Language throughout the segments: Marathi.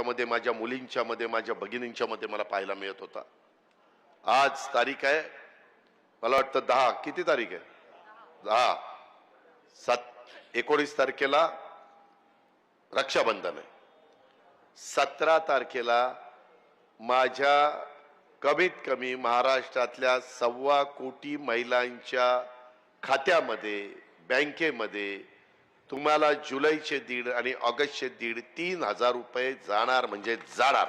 भावांच्या माझ्या मुलींच्यामध्ये माझ्या भगिनींच्यामध्ये मला पाहायला मिळत होता. आज तारीख आहे. मला वाटतं दहा. किती तारीख आहे? दहा. सात एकोणीस तारखेला रक्षाबंधन आहे. सतरा तारखेला माझ्या कमीत कमी महाराष्ट्रातल्या सव्वा कोटी महिलांच्या खात्यामध्ये बँकेमध्ये तुम्हाला जुलैचे दीड आणि ऑगस्टचे दीड तीन हजार रुपये जाणार म्हणजे जाणार.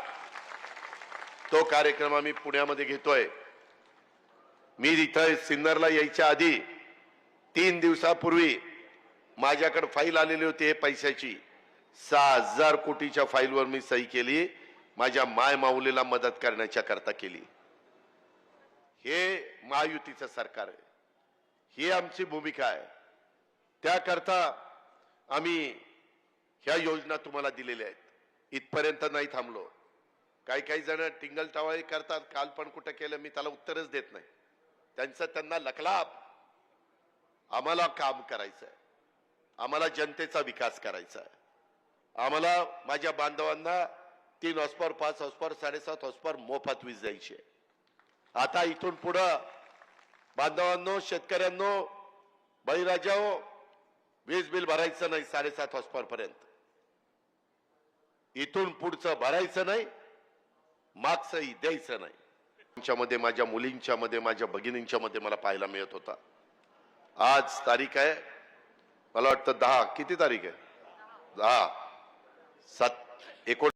तो कार्यक्रम आम्ही पुण्यामध्ये घेतोय. मी इथं सिन्नरला यायच्या आधी तीन दिवसापूर्वी माझ्याकडे फाईल आलेली होती हे पैशाची. सहा हजार कोटीच्या फाईलवर मी सही केली. माझ्या माय माऊलीला मदत करण्याच्या करता केली. हे महायुतीचं सरकार आहे. ही आमची भूमिका आहे. त्याकरता आम्ही ह्या योजना तुम्हाला दिलेल्या आहेत. इथपर्यंत नाही थांबलो. काही काही जण टिंगलटावाळी करतात काल पण कुठं केलं मी त्याला उत्तरच देत नाही. त्यांचं त्यांना लकलाप आम्हाला काम करायचं आहे आम्हाला जनतेचा विकास करायचा आहे. आम्हाला माझ्या बांधवांना तीन हॉस्पर पाच हॉस्पर साडेसात हॉस्पर मोफत वीज द्यायची आता इथून पुढं बांधवांनो शेतकऱ्यांनो बळीराजा हो वीज बिल भरायचं नाही साडेसात हॉस्पर पर्यंत इथून पुढचं भरायचं नाही मागचंही द्यायचं नाही. च्या मध्ये माझ्या मुलींच्या मध्ये माझ्या भगिनींच्या मध्ये मला पाहायला मिळत होता. आज तारीख आहे. मला वाटतं दहा. किती तारीख आहे? दहा. सात. एकोण